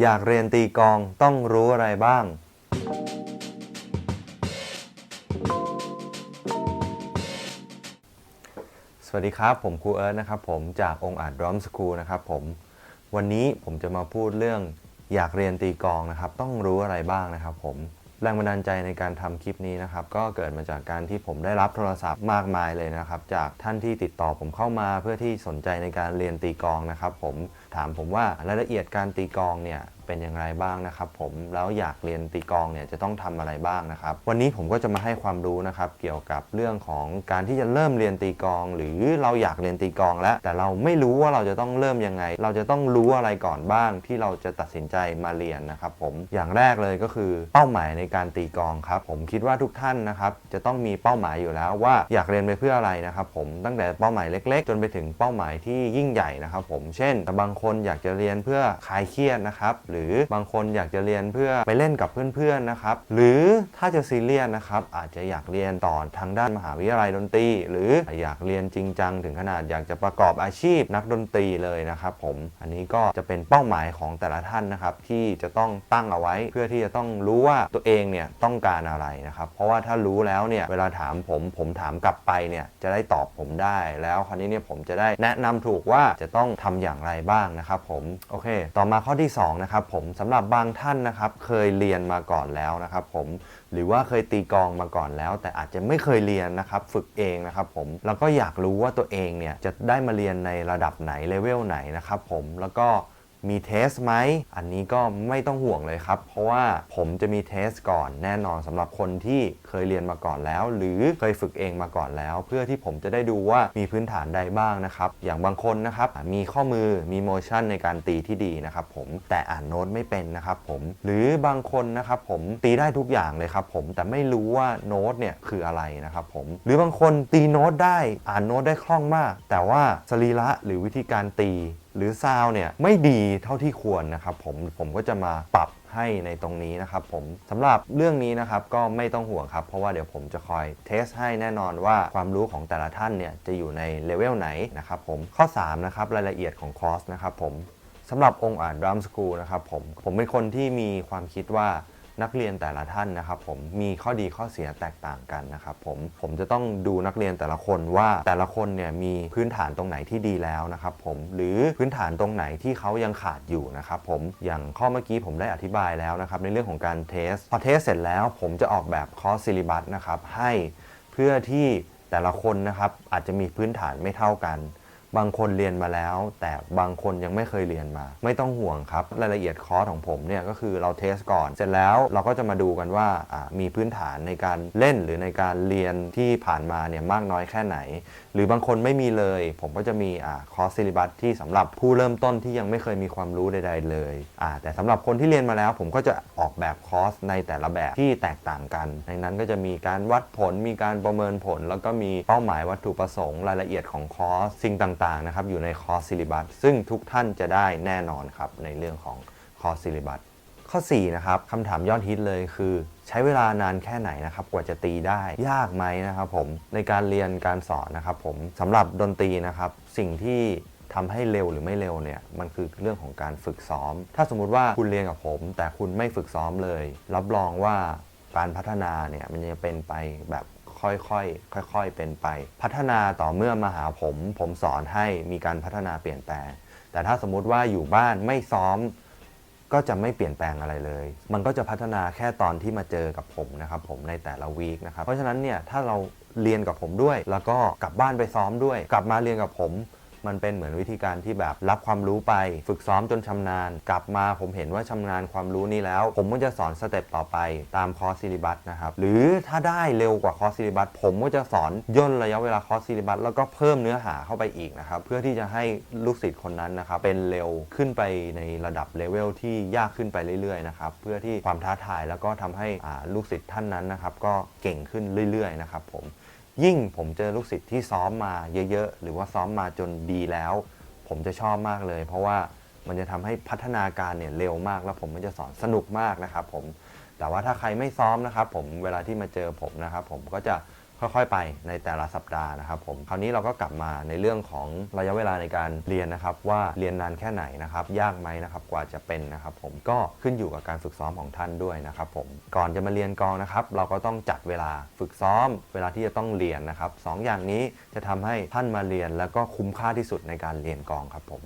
อยากเรียนตีกองต้องรู้อะไรบ้าง สวัสดีครับ ผมครูเอิร์ธนะครับ ผมจากองค์อาจดรัมสคูลนะครับผมวันนี้ผมจะมาพูดเรื่องอยากเรียนตีกองนะครับ ต้องรู้อะไรบ้างนะครับผม แรงบันดาลใจในการทำคลิปนี้นะครับก็เกิดมาจากการที่ผมได้รับโทรศัพท์มากมายเลยนะครับ จากท่านที่ติดต่อผมเข้ามาเพื่อที่สนใจในการเรียนตีกองนะครับ ผมถามผมว่ารายละเอียดการตีกองเนี่ยเป็นอย่างไรบ้างนะครับผมแล้วอยากเรียนตีกลองเนี่ยจะต้องทำอะไรบ้างนะครับ วันนี้ผมก็จะมาให้ความรู้นะครับ เกี่ยวกับเรื่องของการที่จะเริ่มเรียนตีกลอง หรือเราอยากเรียนตีกลองแล้ว แต่เราไม่รู้ว่าเราจะต้องเริ่มยังไง เราจะต้องรู้อะไรก่อนบ้าง ที่เราจะตัดสินใจมาเรียนนะครับผมอย่างแรกเลยก็คือเป้าหมายในการตีกลองครับ ผมคิดว่าทุกท่านนะครับจะต้องมีเป้าหมายอยู่แล้วว่าอยากเรียนไปเพื่ออะไรนะครับผมตั้งแต่เป้าหมายเล็ก ๆ จนไปถึงเป้าหมายที่ยิ่งใหญ่นะครับผมเช่นบางคนอยากจะเรียนเพื่อคลายเครียดนะครับหรือบางคนอยากจะเรียนเพื่อไปเล่นกับเพื่อนๆนะครับ หรือถ้าจะซีเรียสนะครับอาจจะอยากเรียนต่อทางด้านมหาวิทยาลัยดนตรี หรืออยากเรียนจริงจังถึงขนาดอยากจะประกอบอาชีพนักดนตรีเลยนะครับผมอันนี้ก็จะเป็นเป้าหมายของแต่ละท่านนะครับที่จะต้องตั้งเอาไว้ เพื่อที่จะต้องรู้ว่าตัวเองเนี่ยต้องการอะไรนะครับ เพราะว่าถ้ารู้แล้วเนี่ยเวลาถามผมผมถามกลับไปเนี่ยจะได้ตอบผมได้แล้วคราวนี้เนี่ยผมจะได้แนะนำถูกว่าจะต้องทำอย่างไรบ้างนะครับผมโอเค ต่อมาข้อที่สองนะครับผมสำหรับบางท่านนะครับเคยเรียนมาก่อนแล้วนะครับผมหรือว่าเคยตีกองมาก่อนแล้ว แต่อาจจะไม่เคยเรียนนะครับฝึกเองนะครับผมแล้วก็อยากรู้ว่าตัวเองเนี่ยจะได้มาเรียนในระดับไหนเลเวลไหนนะครับผมแล้วก็ มีเทสไหม อันนี้ก็ไม่ต้องห่วงเลยครับ เพราะว่าผมจะมีเทสก่อนแน่นอนสำหรับคนที่เคยเรียนมาก่อนแล้ว หรือเคยฝึกเองมาก่อนแล้ว เพื่อที่ผมจะได้ดูว่ามีพื้นฐานใดบ้างนะครับ อย่างบางคนนะครับ มีข้อมือมีโมชั่นในการตีที่ดีนะครับผมแต่อ่านโน้ตไม่เป็นนะครับผมหรือบางคนนะครับผมตีได้ทุกอย่างเลยครับผมแต่ไม่รู้ว่าโน้ตเนี่ยคืออะไรนะครับผมหรือบางคนตีโน้ตได้อ่านโน้ตได้คล่องมาก แต่ว่าสรีระหรือวิธีการตี หรือซาวเนี่ยไม่ดีเท่าที่ควรนะครับผมผมก็จะมาปรับให้ในตรงนี้นะครับผมสำหรับเรื่องนี้นะครับก็ไม่ต้องห่วงครับ เพราะว่าเดี๋ยวผมจะคอยเทสให้แน่นอนว่าความรู้ของแต่ละท่านเนี่ยจะอยู่ในเลเวลไหนนะครับผมข้อ3นะครับรายละเอียดของคอร์สนะครับผมสำหรับองค์อ่านดรัมสกูลนะครับผมผมเป็นคนที่มีความคิดว่า นักเรียนแต่ละท่านนะครับผมมีข้อดีข้อเสียแตกต่างกันนะครับผมผมจะต้องดูนักเรียนแต่ละคนว่าแต่ละคนเนี่ยมีพื้นฐานตรงไหนที่ดีแล้วนะครับผมหรือพื้นฐานตรงไหนที่เขายังขาดอยู่นะครับผมอย่างข้อเมื่อกี้ผมได้อธิบายแล้วนะครับในเรื่องของการเทสพอเทสเสร็จแล้วผมจะออกแบบคอร์สซิลิบัสนะครับให้เพื่อที่แต่ละคนนะครับอาจจะมีพื้นฐานไม่เท่ากัน บางคนเรียนมาแล้ว แต่บางคนยังไม่เคยเรียนมา ไม่ต้องห่วงครับรายละเอียดคอร์สของผมเนี่ยก็คือเราเทสก่อน เสร็จแล้วเราก็จะมาดูกันว่ามีพื้นฐานในการเล่นหรือในการเรียนที่ผ่านมาเนี่ยมากน้อยแค่ไหน หรือบางคนไม่มีเลย ผมก็จะมีอคอร์สซิลิบัสที่สำหรับผู้เริ่มต้นที่ยังไม่เคยมีความรู้ใด ๆ เลยแต่สำหรับคนที่เรียนมาแล้ว ผมก็จะออกแบบคอร์สในแต่ละแบบที่แตกต่างกัน ในนั้นก็จะมีการวัดผลมีการประเมินผล แล้วก็มีเป้าหมายวัตถุประสงค์รายละเอียดของคอร์สสิ่งต่างๆนะครับอยู่ในคอร์สซิลิบัสซึ่งทุกท่านจะได้แน่นอนครับในเรื่องของคอร์สซิลิบัสข้อ4นะครับคำถามยอดฮิตเลยคือ ใช้เวลานานแค่ไหนนะครับกว่าจะตีได้ยากไหมนะครับผมในการเรียนการสอนนะครับผมสำหรับดนตรีนะครับสิ่งที่ทำให้เร็วหรือไม่เร็วเนี่ยมันคือเรื่องของการฝึกซ้อม ถ้าสมมุติว่าคุณเรียนกับผม แต่คุณไม่ฝึกซ้อมเลย รับรองว่าการพัฒนาเนี่ยมันจะเป็นไปแบบ ค่อยๆค่อย ๆ เป็นไป พัฒนาต่อเมื่อมาหาผม ผมสอนให้มีการพัฒนาเปลี่ยนแปลง แต่ถ้าสมมุติว่าอยู่บ้านไม่ซ้อม ก็จะไม่เปลี่ยนแปลงอะไรเลย มันก็จะพัฒนาแค่ตอนที่มาเจอกับผมนะครับผมในแต่ละวีคนะครับเพราะฉะนั้นเนี่ยถ้าเราเรียนกับผมด้วย แล้วก็กลับบ้านไปซ้อมด้วย กลับมาเรียนกับผม มันเป็นเหมือนวิธีการที่แบบรับความรู้ไป ฝึกซ้อมจนชำนาญ กลับมาผมเห็นว่าชำนาญความรู้นี้แล้ว ผมก็จะสอนสเต็ปต่อไปตามคอร์สซิลิบัสนะครับหรือถ้าได้เร็วกว่าคอร์สซิลิบัสผมก็จะสอนย่นระยะเวลาคอร์สซิลิบัสแล้วก็เพิ่มเนื้อหาเข้าไปอีกนะครับเพื่อที่จะให้ลูกศิษย์คนนั้นนะครับเป็นเร็วขึ้นไปในระดับเลเวลที่ยากขึ้นไปเรื่อยๆนะครับเพื่อที่ความท้าทายแล้วก็ทำให้อาลูกศิษย์ท่านนั้นนะครับก็เก่งขึ้นเรื่อยๆนะครับผม ยิ่งผมเจอลูกศิษย์ที่ซ้อมมาเยอะๆ หรือว่าซ้อมมาจนดีแล้ว ผมจะชอบมากเลย เพราะว่ามันจะทำให้พัฒนาการเนี่ยเร็วมาก แล้วผมมันจะสอนสนุกมากนะครับผมแต่ว่าถ้าใครไม่ซ้อมนะครับผมเวลาที่มาเจอผมนะครับผมก็จะ ค่อยๆ ไปในแต่ละสัปดาห์นะครับผมคราวนี้เราก็กลับมาในเรื่องของระยะเวลาในการเรียนนะครับ ว่าเรียนนานแค่ไหนนะครับ ยากไหมนะครับกว่าจะเป็นนะครับผมก็ขึ้นอยู่กับการฝึกซ้อมของท่านด้วยนะครับผมก่อนจะมาเรียนกองนะครับ เราก็ต้องจัดเวลาฝึกซ้อม เวลาที่จะต้องเรียนนะครับสองอย่างนี้จะทำให้ท่านมาเรียน แล้วก็คุ้มค่าที่สุดในการเรียนกองครับผม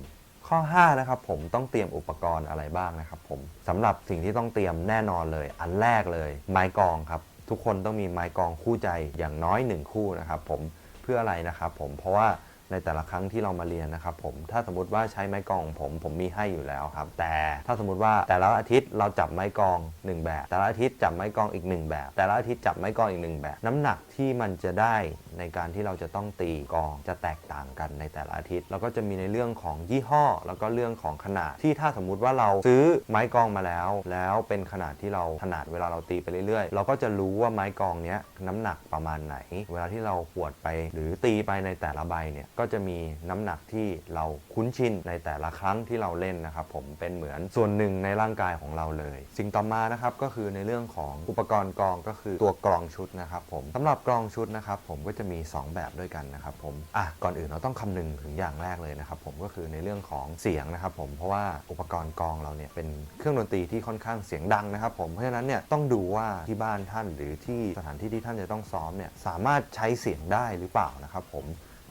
ข้อ 5 นะครับผมต้องเตรียมอุปกรณ์อะไรบ้างนะครับผมสำหรับสิ่งที่ต้องเตรียมแน่นอนเลย อันแรกเลย ไม้กองครับ ทุกคนต้องมีไม้กองคู่ใจอย่างน้อย 1 คู่นะครับผมเพื่ออะไรนะครับผมเพราะว่า ในแต่ละครั้งที่เรามาเรียนนะครับผมถ้าสมมติว่าใช้ไม้กองผมผมมีให้อยู่แล้วครับ แต่ถ้าสมมติว่าแต่ละอาทิตย์เราจับไม้กอง 1 แบบ แต่ละอาทิตย์จับไม้กองอีก 1 แบบ แต่ละอาทิตย์จับไม้กองอีก 1 แบบ น้ำหนักที่มันจะได้ในการที่เราจะต้องตีกองจะแตกต่างกันในแต่ละอาทิตย์แล้วก็จะมีในเรื่องของยี่ห้อ แล้วก็เรื่องของขนาดที่ถ้าสมมุติว่าเราซื้อไม้กองมาแล้ว แล้วเป็นขนาดที่เราถนัดเวลาเราตีไปเรื่อยๆ เราก็จะรู้ว่าไม้กองเนี้ยน้ำหนักประมาณไหน เวลาที่เราขวดไปหรือตีไปในแต่ละใบเนี่ยก็จะมีน้ำหนักที่เราคุ้นชินในแต่ละครั้งที่เราเล่นนะครับผมเป็นเหมือนส่วนหนึ่งในร่างกายของเราเลย สิ่งต่อมานะครับก็คือในเรื่องของอุปกรณ์กลองก็คือตัวกลองชุดนะครับผมสำหรับกลองชุดนะครับผมก็จะมี 2 แบบด้วยกันนะครับผมอะก่อนอื่นเราต้องคำนึงถึงอย่างแรกเลยนะครับผมก็คือในเรื่องของเสียงนะครับผมเพราะว่าอุปกรณ์กลองเราเนี่ยเป็นเครื่องดนตรีที่ค่อนข้างเสียงดังนะครับผมเพราะฉะนั้นเนี่ยต้องดูว่าที่บ้านท่านหรือที่สถานที่ที่ท่านจะต้องซ้อมเนี่ยสามารถใช้เสียงได้หรือเปล่านะครับผม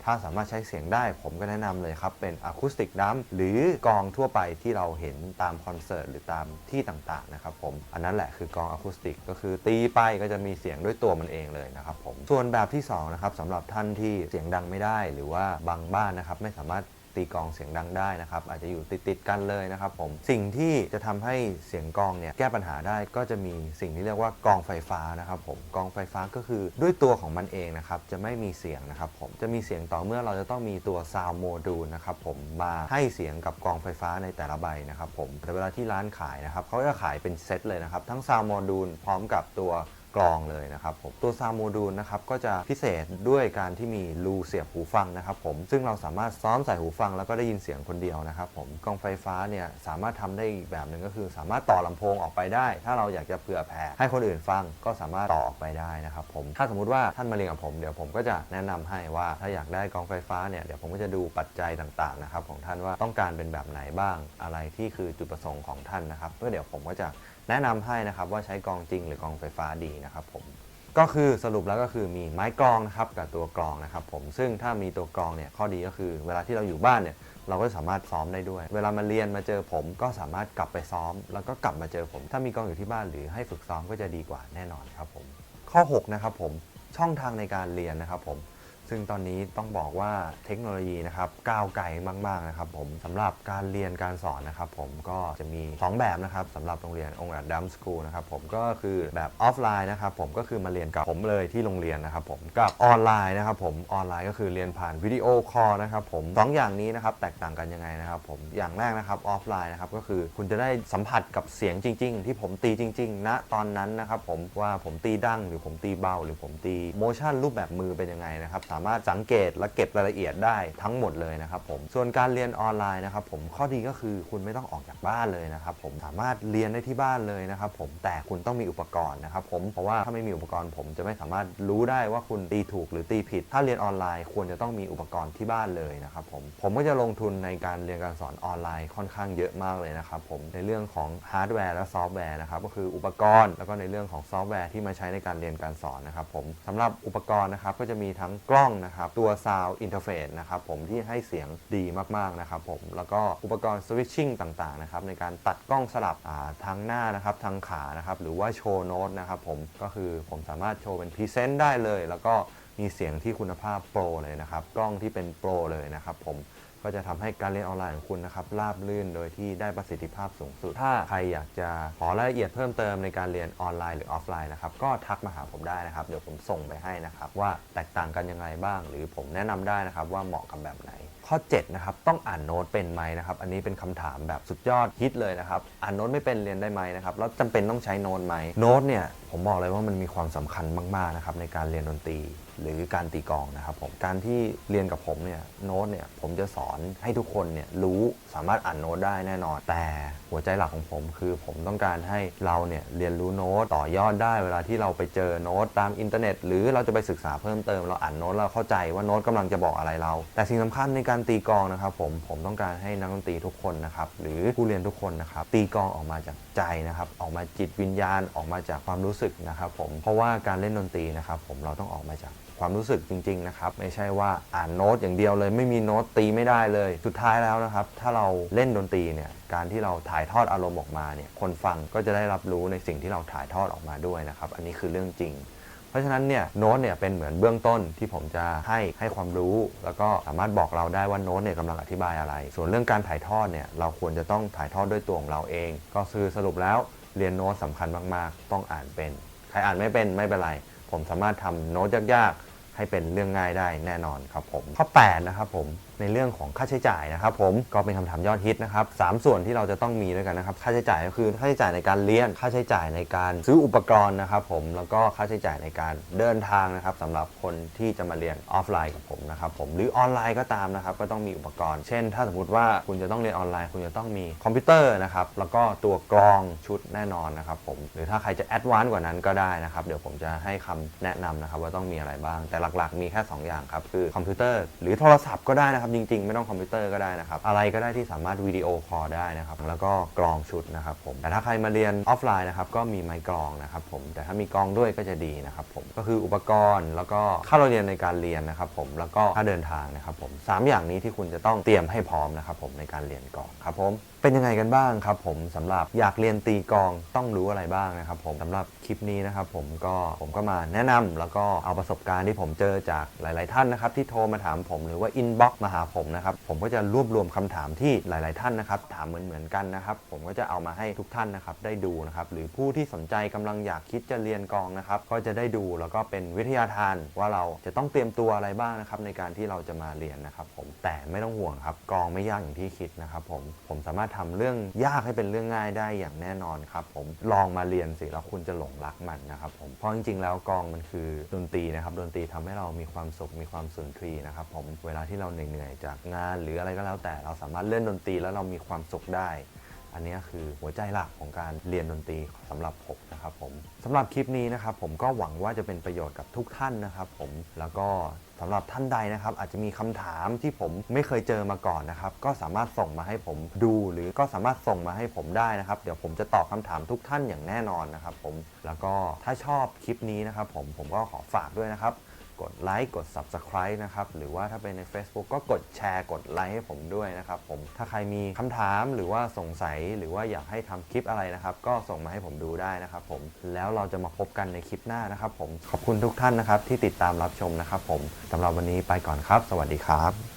ถ้าสามารถใช้เสียงได้ผมก็แนะนำเลยครับ เป็นอะคูสติกดัมหรือกองทั่วไปที่เราเห็นตามคอนเสิร์ตหรือตามที่ต่างๆนะครับผมอันนั้นแหละคือกองอะคูสติกก็คือตีไปก็จะมีเสียงด้วยตัวมันเองเลยนะครับผมส่วนแบบที่2นะครับสำหรับท่านที่เสียงดังไม่ได้ หรือว่าบางบ้านนะครับไม่สามารถ ตีกองเสียงดังได้นะครับอาจจะอยู่ติดๆกันเลยนะครับผมสิ่งที่จะทำให้เสียงกองเนี่ยแก้ปัญหาได้ก็จะมีสิ่งที่เรียกว่ากองไฟฟ้านะครับผมกองไฟฟ้าก็คือด้วยตัวของมันเองนะครับจะไม่มีเสียงนะครับผมจะมีเสียงต่อเมื่อเราจะต้องมีตัวซาวโมดูลนะครับผมมาให้เสียงกับกองไฟฟ้าในแต่ละใบนะครับผมแต่เวลาที่ร้านขายนะครับเขาจะขายเป็นเซตเลยนะครับทั้งซาวโมดูลพร้อมกับตัว กลองเลยนะครับผมตัวซาวโมดูลนะครับก็จะพิเศษด้วยการที่มีรูเสียบหูฟังนะครับผมซึ่งเราสามารถซ้อมใส่หูฟังแล้วก็ได้ยินเสียงคนเดียวนะครับผมกลองไฟฟ้าเนี่ยสามารถทำได้อีกแบบหนึ่งก็คือ สามารถต่อลำโพงออกไปได้ ถ้าเราอยากจะเผื่อแผ่ให้คนอื่นฟังก็สามารถต่อออกไปได้นะครับผมถ้าสมมุติว่าท่านมาเรียนกับผมเดี๋ยวผมก็จะแนะนำให้ว่าถ้าอยากได้กลองไฟฟ้าเนี่ยเดี๋ยวผมก็จะดูปัจจัยต่างๆนะครับของท่านว่าต้องการเป็นแบบไหนบ้างอะไรที่คือจุดประสงค์ของท่านนะครับเพื่อเดี๋ยวผมก็จะ แนะนำให้นะครับว่าใช้กองจริงหรือกองไฟฟ้าดีนะครับผมก็คือสรุปแล้วก็คือมีไม้กลองนะครับกับตัวกลองนะครับผมซึ่งถ้ามีตัวกลองเนี่ยข้อดีก็คือ เวลาที่เราอยู่บ้านเนี่ยเราก็สามารถซ้อมได้ด้วย เวลามาเรียนมาเจอผมก็สามารถกลับไปซ้อม แล้วก็กลับมาเจอผม ถ้ามีกองอยู่ที่บ้านหรือให้ฝึกซ้อมก็จะดีกว่าแน่นอนครับผมข้อ6นะครับผมช่องทางในการเรียนนะครับผม ซึ่งตอนนี้ต้องบอกว่าเทคโนโลยีนะครับก้าวไกลมากๆนะครับผมสำหรับการเรียนการสอนนะครับผมก็จะมี 2 แบบนะครับสำหรับโรงเรียนองค์อาจดัมสคูลนะครับผมก็คือแบบออฟไลน์นะครับผมก็คือมาเรียนกับผมเลยที่โรงเรียนนะครับผมกับออนไลน์นะครับผมออนไลน์ก็คือเรียนผ่านวิดีโอคอลนะครับผมสองอย่างนี้นะครับแตกต่างกันยังไงนะครับผมอย่างแรกนะครับออฟไลน์นะครับก็คือคุณจะได้สัมผัสกับเสียงจริง ๆ ที่ผมตีจริงๆณตอนนั้นนะครับผมว่าผมตีดั้งหรือผมตีเบา หรือผมตีโมชั่นรูปแบบมือเป็นยังไงนะครับสามารถสังเกตและเก็บรายละเอียดได้ทั้งหมดเลยนะครับผมส่วนการเรียนออนไลน์นะครับผมข้อดีก็คือคุณไม่ต้องออกจากบ้านเลยนะครับผมสามารถเรียนได้ที่บ้านเลยนะครับผมแต่คุณต้องมีอุปกรณ์นะครับผมเพราะว่าถ้าไม่มีอุปกรณ์ผมจะไม่สามารถรู้ได้ว่าคุณตีถูกหรือตีผิด ถ้าเรียนออนไลน์ควรจะต้องมีอุปกรณ์ที่บ้านเลยนะครับผมผมก็จะลงทุนในการเรียนการสอนออนไลน์ค่อนข้างเยอะมากเลยนะครับผมในเรื่องของฮาร์ดแวร์และซอฟต์แวร์นะครับก็คืออุปกรณ์แล้วก็ในเรื่องของซอฟต์แวร์ที่มาใช้ในการเรียนการสอนนะครับผมสำหรับอุปกรณ์นะครับก็จะมีทั้งกล้องนะครับ ตัว Sound Interface นะครับผมที่ให้เสียงดีมากๆนะครับผมแล้วก็อุปกรณ์ Switching ต่างๆนะครับในการตัดกล้องสลับอ่าทางหน้านะครับทางขานะครับหรือว่าโชว์โน้ตนะครับผมก็คือผมสามารถโชว์เป็นพรีเซนต์ได้เลย แล้วก็มีเสียงที่คุณภาพโปรเลยนะครับ กล้องที่เป็นโปรเลยนะครับผม ก็จะทำให้การเรียนออนไลน์ของคุณนะครับราบลื่นโดยที่ได้ประสิทธิภาพสูงสุด ถ้าใครอยากจะขอรายละเอียดเพิ่มเติมในการเรียนออนไลน์หรือออฟไลน์นะครับก็ทักมาหาผมได้นะครับเดี๋ยวผมส่งไปให้นะครับว่าแตกต่างกันยังไงบ้าง หรือผมแนะนำได้นะครับว่าเหมาะกับแบบไหน ข้อ 7 นะครับ ต้องอ่านโน้ตเป็นไหมนะครับ อันนี้เป็นคำถามแบบสุดยอดฮิตเลยนะครับ อ่านโน้ตไม่เป็นเรียนได้ไหมนะครับ แล้วจำเป็นต้องใช้โน้ตไหมโน้ตเนี่ย ผมบอกเลยว่ามันมีความสำคัญมากๆนะครับในการเรียนดนตรีหรือการตีกองนะครับผมการที่เรียนกับผมเนี่ยโน้ตเนี่ยผมจะสอนให้ทุกคนเนี่ยรู้สามารถอ่านโน้ตได้แน่นอน แต่หัวใจหลักของผมคือผมต้องการให้เราเนี่ยเรียนรู้โน้ตต่อยอดได้เวลาที่เราไปเจอโน้ตตามอินเทอร์เน็ต หรือเราจะไปศึกษาเพิ่มเติมเราอ่านโน้ตเราเข้าใจว่าโน้ตกำลังจะบอกอะไรเรา แต่สิ่งสำคัญในการตีกองนะครับผมผมต้องการให้นักดนตรีทุกคนนะครับหรือผู้เรียนทุกคนนะครับตีกองออกมาจากใจนะครับออกมาจิตวิญญาณออกมาจากความรู้สึกนะครับผมเพราะว่าการเล่นดนตรีนะครับผมเราต้องออกมาจากความรู้สึกจริง ๆ นะครับ ไม่ใช่ว่าอ่านโน้ตอย่างเดียวเลย ไม่มีโน้ตตีไม่ได้เลย สุดท้ายแล้วนะครับ ถ้าเราเล่นดนตรีเนี่ยการที่เราถ่ายทอดอารมณ์ออกมาเนี่ยคนฟังก็จะได้รับรู้ในสิ่งที่เราถ่ายทอดออกมาด้วยนะครับ อันนี้คือเรื่องจริง เพราะฉะนั้นเนี่ยโน้ตเนี่ยเป็นเหมือนเบื้องต้นที่ผมจะให้ให้ความรู้ แล้วก็สามารถบอกเราได้ว่าโน้ตเนี่ยกำลังอธิบายอะไร ส่วนเรื่องการถ่ายทอดเนี่ยเราควรจะต้องถ่ายทอดด้วยตัวของเราเอง ก็คือสรุปแล้วเรียนโน้ตสำคัญมากๆ ต้องอ่านเป็น ใครอ่านไม่เป็นไม่เป็นไร ผมสามารถทำโน้ตยากๆ ให้เป็นเรื่องง่ายได้แน่นอนครับผม ข้อ 8 นะครับผม ในเรื่องของค่าใช้จ่ายนะครับผมก็เป็นคำถามยอดฮิตนะครับสามส่วนที่เราจะต้องมีด้วยกันนะครับค่าใช้จ่ายก็คือค่าใช้จ่ายในการเรียนค่าใช้จ่ายในการซื้ออุปกรณ์นะครับผมแล้วก็ค่าใช้จ่ายในการเดินทางนะครับสำหรับคนที่จะมาเรียนออฟไลน์กับผมนะครับผมหรือออนไลน์ก็ตามนะครับก็ต้องมีอุปกรณ์ เช่น ถ้าสมมติว่าคุณจะต้องเรียนออนไลน์ คุณจะต้องมีคอมพิวเตอร์นะครับแล้วก็ตัวกรองชุดแน่นอนนะครับผมหรือถ้าใครจะแอดวานซ์กว่านั้นก็ได้นะครับเดี๋ยวผมจะให้คำแนะนำนะครับว่าต้องมีอะไรบ้างแต่หลักๆ มีแค่ 2 อย่างครับคือคอมพิวเตอร์หรือโทรศัพท์ก็ได้นะครับจริง ๆ ไม่ต้องคอมพิวเตอร์ก็ได้นะครับ อะไรก็ได้ที่สามารถวิดีโอคอลได้นะครับ แล้วก็กรองชุดนะครับผม แต่ถ้าใครมาเรียนออฟไลน์นะครับก็มีไมค์กรองนะครับผม แต่ถ้ามีกรองด้วยก็จะดีนะครับผม ก็คืออุปกรณ์แล้วก็ค่าเราเรียนในการเรียนนะครับผม แล้วก็ค่าเดินทางนะครับผมสามอย่างนี้ที่คุณจะต้องเตรียมให้พร้อมนะครับผมในการเรียนก่อนครับผม เป็นยังไงกันบ้างครับผมสำหรับอยากเรียนตีกองต้องรู้อะไรบ้างนะครับผมสำหรับคลิปนี้นะครับผมก็ผมก็มาแนะนำแล้วก็เอาประสบการณ์ที่ผมเจอจากหลาย ๆ ท่านนะครับที่โทรมาถามผมหรือว่าอินบ็อกมาหาผมนะครับผมก็จะรวบรวมคำถามที่หลาย ๆ ท่านนะครับถามเหมือนๆกันนะครับผมก็จะเอามาให้ทุกท่านนะครับได้ดูนะครับหรือผู้ที่สนใจกำลังอยากคิดจะเรียนกองนะครับก็จะได้ดูแล้วก็เป็นวิทยาทานว่าเราจะต้องเตรียมตัวอะไรบ้างนะครับในการที่เราจะมาเรียนนะครับผมแต่ไม่ต้องห่วงครับกองไม่ยากอย่างที่คิดนะครับผมผมสามารถทำเรื่องยากให้เป็นเรื่องง่ายได้อย่างแน่นอนครับผมลองมาเรียนสิแล้วคุณจะหลงรักมันนะครับผมเพราะจริงๆ แล้วกลองมันคือดนตรีนะครับดนตรีทำให้เรามีความสุขมีความสุนทรีย์นะครับผมเวลาที่เราเหนื่อยๆจากงาน หรืออะไรก็แล้วแต่เราสามารถเล่นดนตรีแล้วเรามีความสุขได้ อันนี้คือหัวใจหลักของการเรียนดนตรีสำหรับผมนะครับผมสำหรับคลิปนี้นะครับผมก็หวังว่าจะเป็นประโยชน์กับทุกท่านนะครับผมแล้วก็สำหรับท่านใดนะครับ อาจจะมีคำถามที่ผมไม่เคยเจอมาก่อนนะครับ ก็สามารถส่งมาให้ผมดู หรือก็สามารถส่งมาให้ผมได้นะครับ เดี๋ยวผมจะตอบคำถามทุกท่านอย่างแน่นอนนะครับ ผมแล้วก็ถ้าชอบคลิปนี้นะครับ ผมผมก็ขอฝากด้วยนะครับ กดไลค์กด Subscribe นะครับหรือว่าถ้าเป็นใน Facebook ก็กดแชร์กดไลค์ให้ผมด้วยนะครับผมถ้าใครมีคำถามหรือว่าสงสัยหรือว่าอยากให้ทำคลิปอะไรนะครับ ก็ส่งมาให้ผมดูได้นะครับผมแล้วเราจะมาพบกันในคลิปหน้านะครับผมขอบคุณทุกท่านนะครับที่ติดตามรับชมนะครับผมสำหรับวันนี้ไปก่อนครับ สวัสดีครับ